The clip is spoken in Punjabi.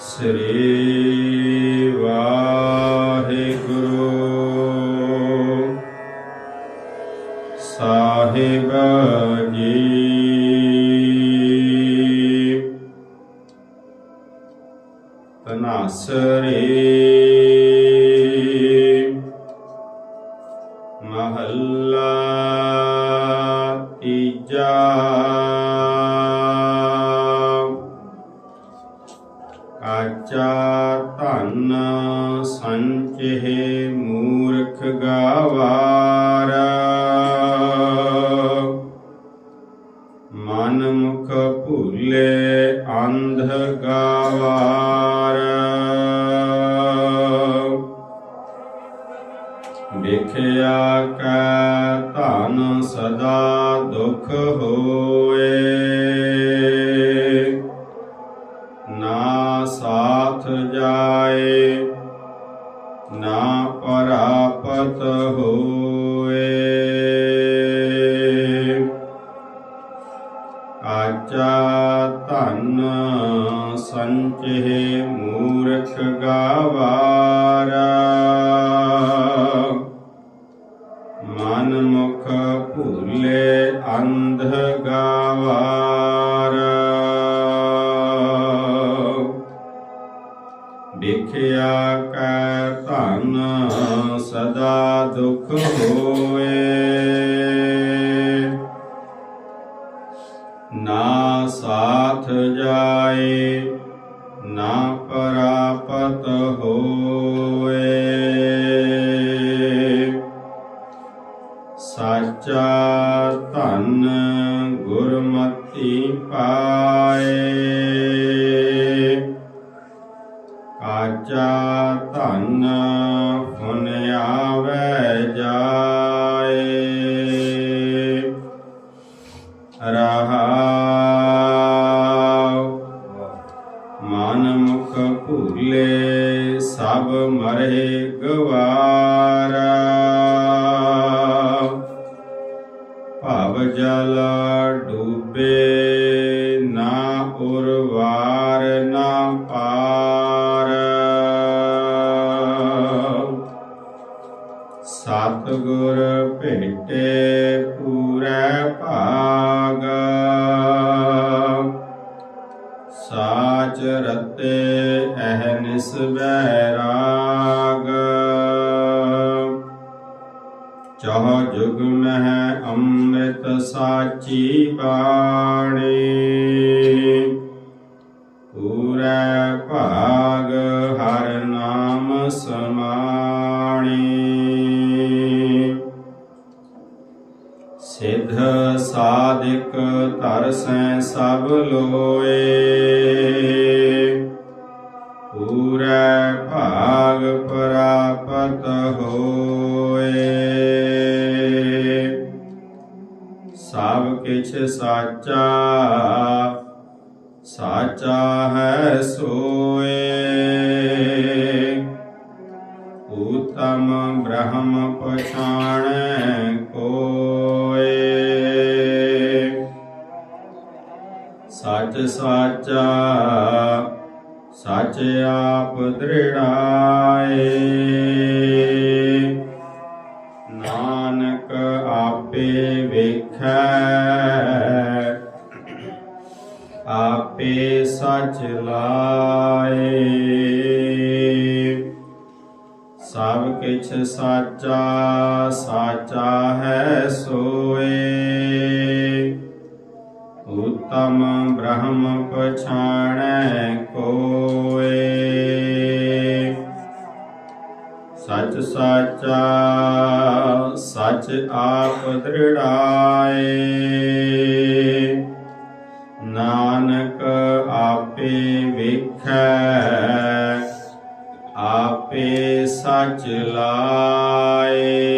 ਸ੍ਰੀ ਵਾਹਿਗੁਰੂ। ਸਾਹਿਬ ਜੀ। ਤਨਾਸਰੇ। ਮਹੱਲਾ ਤੀਜਾ। ਧਨ ਸੰਚੇ ਮੂਰਖ ਗਾਵਾਰ। ਮਨ ਮੁਖ ਭੂਲੇ ਅੰਧ ਗਾਵਾਰ। ਵਿਖਿਆ ਕੈ ਧਨ ਸਦਾ ਦੁਖ ਹੋਏ। ਨਾ ਸਾਥ ਜਾਏ ਨਾ ਪਰਾਪਤ ਹੋਏ। ਆਚਾ ਧਨ ਸੰਚੇ ਮੂਰਖ ਗਾਵਾਰਾ। ਮਨ ਮੁਖ ਭੂਲੇ ਅੰਧ ਗਾਵਾਰ ਦੁਖ ਹੋਏ ਨਾ ਸਾਥ ਜਾਏ ਨਾ ਪਰਾਪਤ ਹੋਏ ਸਾਚਾ ਧਨ ਗੁਰਮਤੀ ਪਾਏ ਕਾਚਾ ਧਨ ਫੁਨ ਸਭ ਗਵਾਰਾ ਭਵ ਜਲ ਡੂਬੇ ਨਾ ਉਰਵਾਰ, ਨਾ ਪਾਰ। ਸਤ ਗੁਰ ਭੇਟੇ ਪੂਰੇ ਭਾਗ। ਸਾਚ ਰਤੇ ਅਹਨਿਸ ਬੈਰਾਗ ਸਾਚੀ ਬਾਣੀ। ਪੂਰੇ ਭਾਗ ਹਰ ਨਾਮ ਸਮਾਣੀ। ਸਿਧ ਸਾਧਿਕ ਤਰਸੈ ਸਭ ਲੋਏ। ਸਭ ਕਿਛ ਸਾਚਾ ਸਾਚਾ ਹੈ ਸੋਏ। ਉਤਮ ਬ੍ਰਹਮ ਪਛਾਣੈ ਕੋਏ। ਸਚ ਸਾਚਾ, ਸਚ ਆਪ ਦ੍ਰਿੜਾਏ। ਨਾਨਕ ਆਪੇ ਵੇਖੈ। ਆਪੇ ਸਚ ਲਾਏ। ਸਭ ਕਿਛ ਸਾਚਾ ਸਾਚਾ ਹੈ ਸੋਏ। ਉਤਮ ਬ੍ਰਹਮ ਪਛਾਣੈ ਕੋਏ। ਸਚ ਸਾਚਾ ਸਚ ਆਪ ਦ੍ਰਿੜਾਏ। ਨਾਨਕ ਆਪੇ ਵੇਖੈ ਆਪੇ ਸਚ ਲਾਏ।